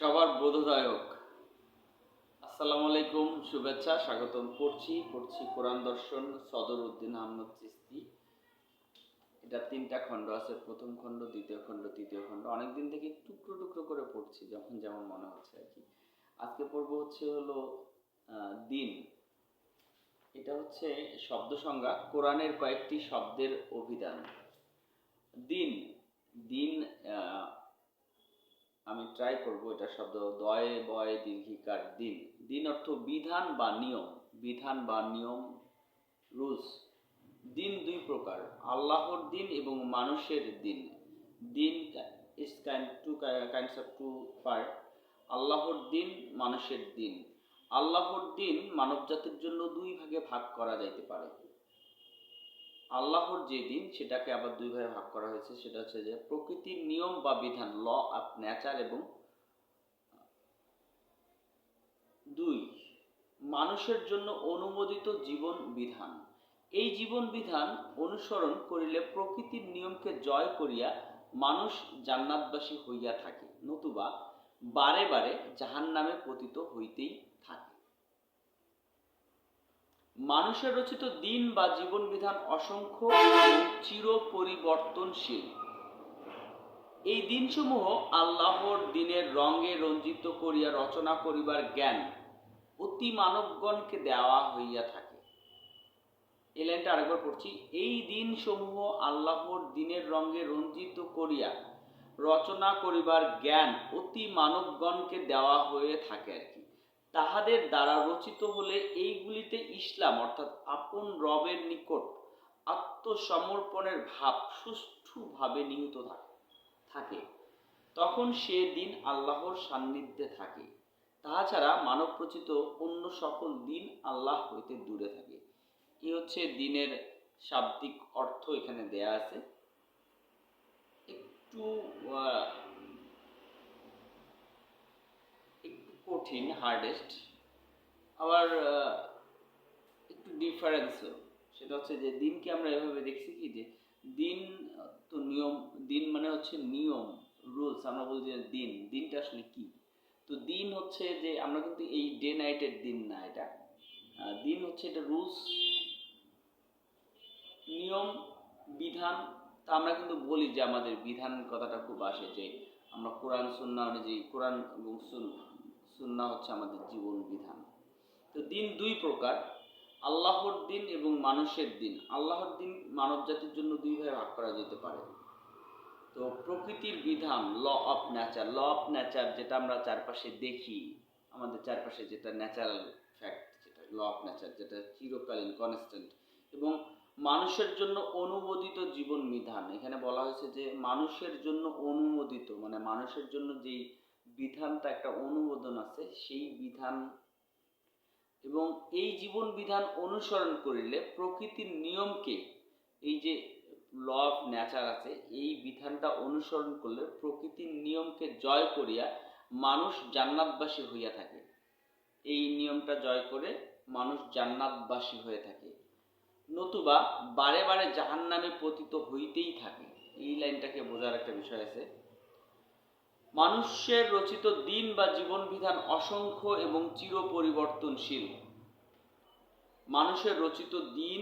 সবার বোধদায়ক। আসসালামু আলাইকুম, শুভেচ্ছা, স্বাগতম পড়ছি পড়ছি কোরআন দর্শন সদর উদ্দিন আহমদ চিস্তি এটা তিনটা খণ্ড আছে, প্রথম খণ্ড, দ্বিতীয় খণ্ড, তৃতীয় খণ্ড। অনেকদিন থেকে টুকরো টুকরো করে পড়ছি যখন যেমন মনে হচ্ছে আর কি। আজকে পড়ব হচ্ছে হলো দিন। এটা হচ্ছে শব্দ সংজ্ঞা, কোরআনের কয়েকটি শব্দের অভিধান। দিন দিন আমি ট্রাই করব এটা শব্দ দয়ে বয়ে দীর্ঘিকার দিন। দিন অর্থ বিধান বা নিয়ম। বিধান বা নিয়ম রুলস দিন দুই প্রকার। আল্লাহর দিন এবং মানুষের দিন। দিন is kind two kinds of two part আল্লাহর দিন, মানুষের দিন। আল্লাহর দিন মানব জাতির জন্য দুই ভাগে ভাগ করা যাইতে পারে। আল্লাহর যে দিন, সেটাকে আবার দুই ভাগে ভাগ করা হয়েছে। সেটা হচ্ছে যে প্রকৃতির নিয়ম বা বিধান, ল অফ নেচার এবং দুই, মানুষের জন্য অনুমোদিত জীবন বিধান। এই জীবন বিধান অনুসরণ করিলে প্রকৃতির নিয়মকে জয় করিয়া মানুষ জান্নাতবাসী হইয়া থাকে, নতুবা বারে বারে জাহান নামে পতিত হইতেই থাকে। মানুষের রচিত দিন বা জীবন বিধান অসংখ্য চির পরিবর্তনশীল এই দিনসমূহ আল্লাহর দিনের রঙে রঞ্জিত করিয়া রচনা করিবার জ্ঞান অতি মানবগণকে দেওয়া হইয়া থাকে। এই লাইনটা আরেকবার পড়ছি। এই দিনসমূহ আল্লাহর দিনের রঙে রঞ্জিত করিয়া রচনা করিবার জ্ঞান অতি মানবগণকে দেওয়া হয়ে থাকে আর কি। তাহাদের দ্বারা রচিত হলে এইগুলিতে ইসলাম, অর্থাৎ আপন রবের নিকট আত্মসমর্পণের ভাব সুষ্ঠুভাবে নিহিত থাকে। তখন সে দিন আল্লাহর সান্নিধ্যে থাকে। তাহা মানব রচিত অন্য সকল দিন আল্লাহ হইতে দূরে থাকে। এ হচ্ছে দিনের শাব্দিক অর্থ এখানে দেয়া আছে। একটু আহ, একটু কঠিন হার্ডেস্ট আবার একটু ডিফারেন্সও সেটা হচ্ছে যে দিনকে আমরা এভাবে দেখছি কি যে দিন তো নিয়ম, দিন মানে হচ্ছে নিয়ম রুলস আমরা বলি যে দিন, দিনটা আসলে কি? তো দিন হচ্ছে যে আমরা কিন্তু এই ডে নাইটের দিন না এটা। দিন হচ্ছে এটা রুলস নিয়ম, বিধান। তা আমরা কিন্তু বলি যে আমাদের বিধানের কথাটা খুব আসে যে আমরা কোরআন সুন্না অনুযায়ী, কোরআন এবং সুন্না হচ্ছে আমাদের জীবন বিধান। তো দিন দুই প্রকার, আল্লাহর দিন এবং মানুষের দিন। আল্লাহর দিন মানব জাতির জন্য দুই ভাগে করা যেতে পারে। তো প্রকৃতির বিধান law of nature law of nature যেটা আমরা চারপাশে দেখি, আমাদের চারপাশে যেটা ন্যাচারাল ফ্যাক্ট যেটা ল অফ নেচার যেটা চিরকালীন কনস্ট্যান্ট এবং মানুষের জন্য অনুমোদিত জীবন বিধান। এখানে বলা হয়েছে যে মানুষের জন্য অনুমোদিত মানে মানুষের জন্য যেই বিধানটা একটা অনুমোদন আছে, সেই বিধান এবং এই জীবন বিধান অনুসরণ করিলে প্রকৃতির নিয়মকে, এই যে ল অফ নেচার আছে, এই বিধানটা অনুসরণ করলে প্রকৃতির নিয়মকে জয় করিয়া মানুষ জান্নাতবাসী হইয়া থাকে। এই নিয়মটা জয় করে মানুষ জান্নাতবাসী হয়ে থাকে। নতুবা বারে বারে জাহান নামে পতিত হইতেই থাকে। এই লাইনটাকে বোঝার একটা বিষয় আছে। মানুষের রচিত দিন বা জীবন বিধান অসংখ্য এবং চির পরিবর্তনশীল মানুষের রচিত দিন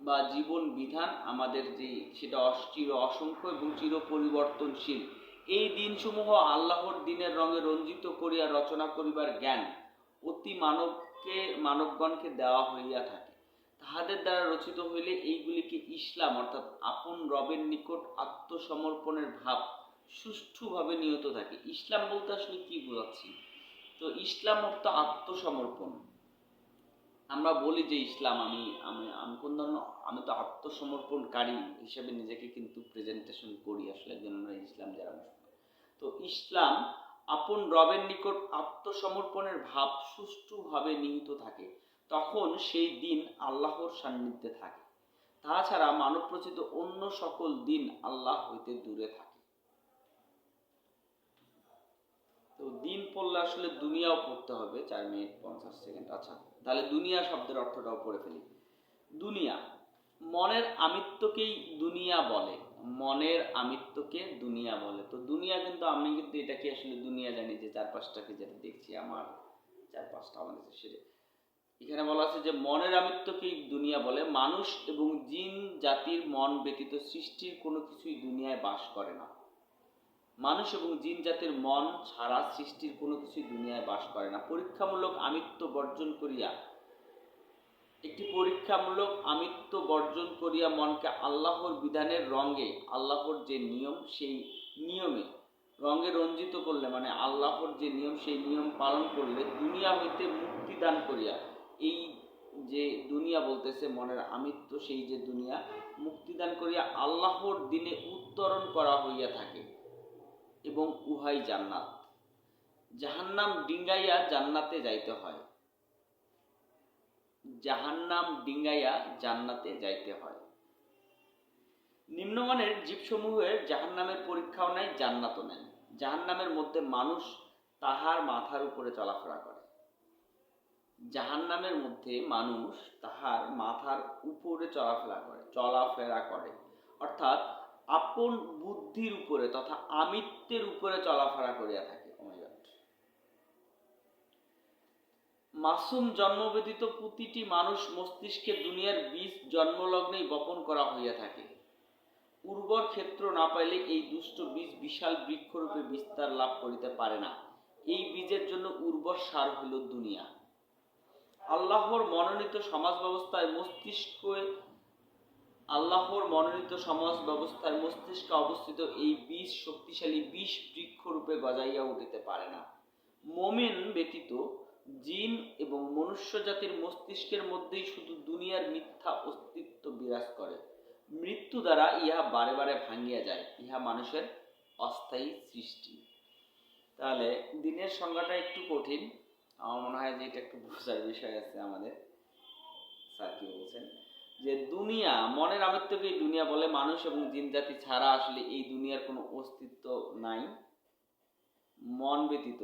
বা জীবন বিধান আমাদের যে সেটা চির অসংখ্য এবং চির পরিবর্তনশীল এই দিনসমূহ আল্লাহর দিনের রঙে রঞ্জিত করিয়া রচনা করিবার জ্ঞান অতি মানবকে, মানবগণকে দেওয়া হইয়া থাকে। তাহাদের দ্বারা রচিত হইলে এইগুলিকে ইসলাম অর্থাৎ আপন রবের নিকট আত্মসমর্পণের ভাব সুষ্ঠুভাবে নিহত থাকে। ইসলাম বলতে আসলে কি বোঝাচ্ছি? তো ইসলাম অর্থ আত্মসমর্পণ। আমরা বলি যে ইসলাম আমি আমি আমি কোন ধরনের, আমি তো আত্মসমর্পণকারী হিসেবে নিজেকে কিন্তু প্রেজেন্টেশন করি আসলে একজন ইসলাম যারা তো ইসলাম আপন রবের নিকট আত্মসমর্পণের ভাব সুষ্ঠুভাবে নিহিত থাকে। তখন সেই দিন আল্লাহর সান্নিধ্যে থাকে। তাছাড়া মানব রচিত অন্য সকল দিন আল্লাহ হইতে দূরে থাকে তো দিন পড়লে আসলে দুনিয়াও পড়তে হবে, চার মিনিট পঞ্চাশ সেকেন্ড। আচ্ছা তাহলে দুনিয়া শব্দের অর্থটাও পড়ে ফেলি। দুনিয়া, মনের আমিত্বকেই দুনিয়া বলে। মনের আমিত্বকে দুনিয়া বলে। তো দুনিয়া কিন্তু আমি কিন্তু এটাকে আসলে দুনিয়া জানি যে চার পাঁচটাকে যেটা দেখছি, আমার চার পাঁচটা আমাদের সেটা। এখানে বলা আছে যে মনের আমিত্বকেই দুনিয়া বলে। মানুষ এবং জিন জাতির মন ব্যতীত সৃষ্টির কোনো কিছুই দুনিয়ায় বাস করে না। মানুষ এবং জিন জাতির মন ছাড়া সৃষ্টির কোনো কিছুই দুনিয়ায় বাস করে না। পরীক্ষামূলক আমিত্ব বর্জন করিয়া, একটি পরীক্ষামূলক আমিত্ব বর্জন করিয়া মনকে আল্লাহর বিধানের রঙে, আল্লাহর যে নিয়ম সেই নিয়মে, রঙে রঞ্জিত করলে মানে আল্লাহর যে নিয়ম সেই নিয়ম পালন করলে দুনিয়া হইতে মুক্তি দান করিয়া, এই যে দুনিয়া বলতেছে মনের আমিত্ব, সেই যে দুনিয়া মুক্তিদান করিয়া আল্লাহর দিনে উত্তরণ করা হইয়া থাকে। এবং উহাই জান্নাত। জাহান্নাম ডিঙ্গাইয়া জান্নাতে যাইতে হয়। জাহান্নাম ডিঙ্গাইয়া জান্নাতে যাইতে হয়। নিম্নমানের জীবসমূহের জাহান্নামের পরীক্ষাও নাই, জান্নাতও নেই। জাহান্নামের মধ্যে মানুষ তাহার মাথার উপরে চলাফেরা করে। জাহান্নামের মধ্যে মানুষ তাহার মাথার উপরে চলাফেরা করে চলাফেরা করে। অর্থাৎ আপন বুদ্ধির উপরে তথা আমিত্বের উপরে চলাফেরা করিয়া থাকে. মাসুম জন্মবেদিত প্রতিটি মানুষ মস্তিষ্কে দুনিয়ার বীজ জন্মলগ্নেই বপন করা হইয়া থাকে। উর্বর ক্ষেত্র না পাইলে এই দুষ্ট বীজ বিশাল বৃক্ষরূপে বিস্তার লাভ করিতে পারে না। এই বীজের জন্য উর্বর সার হইল দুনিয়া। আল্লাহর মনোনীত সমাজ ব্যবস্থায় মস্তিষ্কে আল্লাহর মনোনীত সমাজ ব্যবস্থায় মস্তিষ্কে অবস্থিত এই বিষ শক্তিশালী বিষ বৃক্ষরূপে গজাইয়া উঠিতে পারে না। মোমেন ব্যতীত জিন এবং মনুষ্য জাতির মস্তিষ্কের মধ্যেই শুধু দুনিয়ার মিথ্যা অস্তিত্ব বিরাজ করে। মৃত্যু দ্বারা ইহা বারে বারে ভাঙ্গিয়া যায়, ইহা মানুষের অস্থায়ী সৃষ্টি। তাহলে দিনের সংজ্ঞাটা একটু কঠিন। আমার মনে হয় যে এটা একটু বোঝার বিষয় আছে আমাদের। স্যার কি বলছেন? যে দুনিয়া, মনের আমিত্বকেই দুনিয়া বলে মানুষ এবং জিন জাতি ছাড়া আসলে এই দুনিয়ার কোনো অস্তিত্ব নাই। মন ব্যতীত,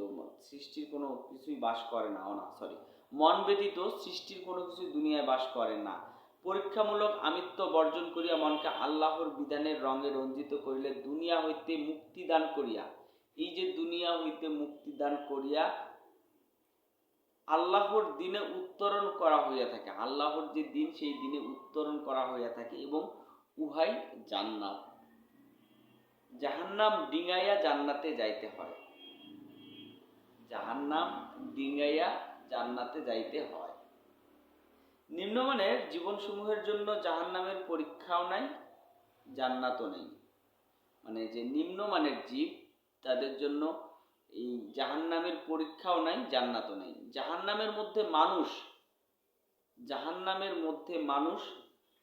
সৃষ্টির কোনো কিছুই বাস করে না না সরি মন ব্যতীত সৃষ্টির কোনো কিছু দুনিয়ায় বাস করে না। পরীক্ষামূলক আমিত্ব বর্জন করিয়া মনকে আল্লাহর বিধানের রঙে রঞ্জিত করিলে দুনিয়া হইতে মুক্তি দান করিয়া, এই যে দুনিয়া হইতে মুক্তি দান করিয়া আল্লাহর দিনে উত্তরণ করা হইয়া থাকে। আল্লাহর যে দিন, সেই দিনে উত্তরণ করা হইয়া থাকে এবং উহাই জান্নাত। জাহান্নাম ডিঙাইয়া জান্নাতে যাইতে হয়। জাহান্নাম ডিঙাইয়া জান্নাতে যাইতে হয়। নিম্নমানের জীবনসমূহের জন্য জাহান্নামের পরীক্ষাও নাই, জান্নাতও নেই। মানে যে নিম্নমানের জীব, তাদের জন্য এই জাহান্নামের পরীক্ষাও নাই, জান্নাতও নেই। জাহান্নামের মধ্যে মানুষ, জাহান্নামের মধ্যে মানুষ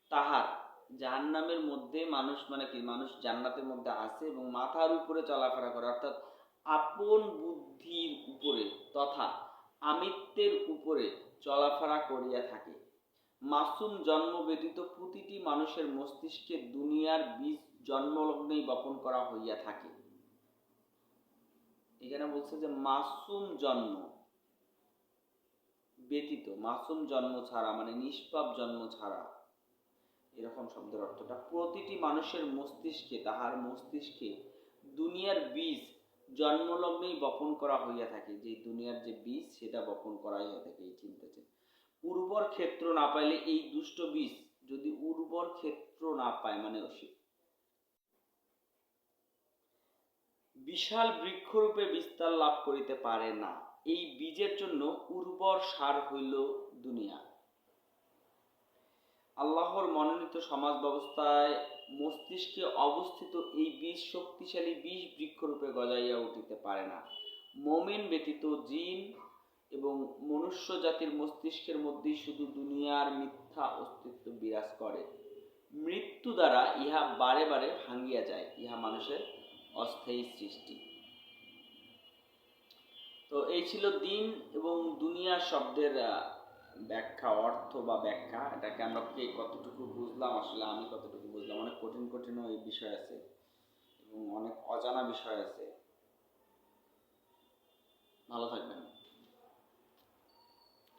তাহার। জাহান্নামের মধ্যে মানুষ মানে কি? মানুষ জান্নাতের মধ্যে আছে এবং মাথার উপরে চলাফেরা করে। অর্থাৎ আপন বুদ্ধির উপরে তথা আমিত্বের উপরে চলাফেরা করিয়া থাকে। মাসুম জন্ম ব্যতীত প্রতিটি মানুষের মস্তিষ্কে দুনিয়ার বীজ জন্মলগ্নেই বপন করা হইয়া থাকে। এখানে বলছে যে মাসুম জন্ম ব্যতীত, মাসুম জন্ম ছাড়া মানে নিষ্পাপ জন্ম ছাড়া। এরকম শব্দের অর্থটা, প্রতিটি মানুষের মস্তিষ্কে, তাহার মস্তিষ্কে দুনিয়ার বীজ জন্মলগ্নেই বপন করা হইয়া থাকে। যে দুনিয়ার যে বীজ, সেটা বপন করা হইয়া থাকে এই চিন্তাতে উর্বর ক্ষেত্র না পাইলে এই দুষ্ট বীজ যদি উর্বর ক্ষেত্র না পায় মানে বিশাল বৃক্ষরূপে বিস্তার লাভ করিতে পারে না। এই বীজের জন্য উর্বর সার হইল দুনিয়া। আল্লাহর মনোনীত সমাজ ব্যবস্থায় মস্তিষ্কে অবস্থিত এই বীজ শক্তিশালী বিষ বৃক্ষরূপে গজাইয়া উঠিতে পারে না। মমিন ব্যতীত জিন এবং মনুষ্য জাতির মস্তিষ্কের মধ্যেই শুধু দুনিয়ার মিথ্যা অস্তিত্ব বিরাজ করে। মৃত্যু দ্বারা ইহা বারে বারে ভাঙ্গিয়া যায়। ইহা মানুষের অস্থায়ী সৃষ্টি। তো এই ছিল দিন এবং দুনিয়া শব্দের ব্যাখ্যা, অর্থ বা ব্যাখ্যা। এটাকে আমরা কে কতটুকু বুঝলাম, আসলে আমি কতটুকু বুঝলাম, অনেক কঠিন কঠিনও এই বিষয় আছে এবং অনেক অজানা বিষয় আছে। ভালো থাকবেন।